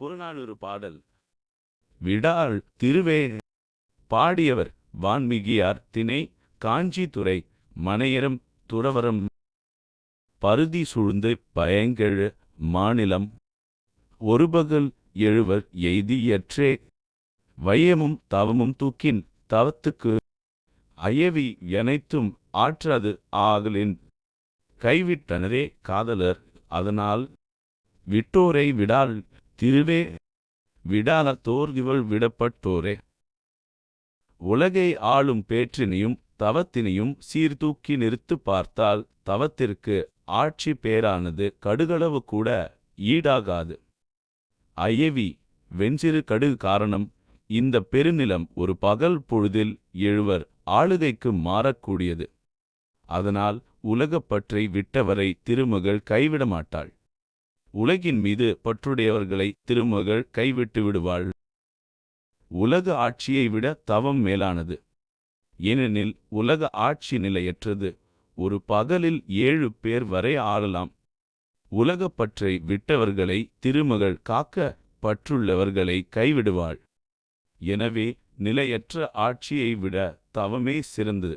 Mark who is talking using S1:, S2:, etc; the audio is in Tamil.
S1: புறநானூறு பாடல். விடாள் திருவே பாடியவர் வான்மிகியார் திணை காஞ்சித்துறை மனையரம் துறவரம். பருதி சூழ்ந்து பயங்கெழு மாநிலம். ஒருபகல் எழுவர் எய்தியற்றே வையமும் தவமும் தூக்கின் தவத்துக்கு. அயவி எனைத்தும் ஆற்றாது ஆகலின். கைவிட்டனரே காதலர் அதனால். விட்டோரை விடால் திருவே விடானத்தோர் இவள் விடப்பட்டோரே. உலகை ஆளும் பேற்றினையும் தவத்தினையும் சீர்தூக்கி நிறுத்து பார்த்தால் தவத்திற்கு ஆட்சி பேரானது கடுகளவு கூட ஈடாகாது. அயவி வெஞ்சிறு கடுகு காரணம் இந்த பெருநிலம் ஒரு பகல் பொழுதில் எழுவர் ஆளுகைக்கு மாறக்கூடியது. அதனால் உலகப்பற்றை விட்டவரை திருமகள் கைவிடமாட்டாள். உலகின் மீது பற்றுடையவர்களை திருமகள் கைவிட்டு விடுவாள். உலக ஆட்சியை விட தவம் மேலானது. ஏனெனில் உலக ஆட்சி நிலையற்றது. ஒரு பகலில் ஏழு பேர் வரை ஆளலாம் உலகப்பற்றை விட்டவர்களை திருமகள் காக்க பற்றுள்ளவர்களை கைவிடுவாள். எனவே நிலையற்ற ஆட்சியை விட தவமே சிறந்தது.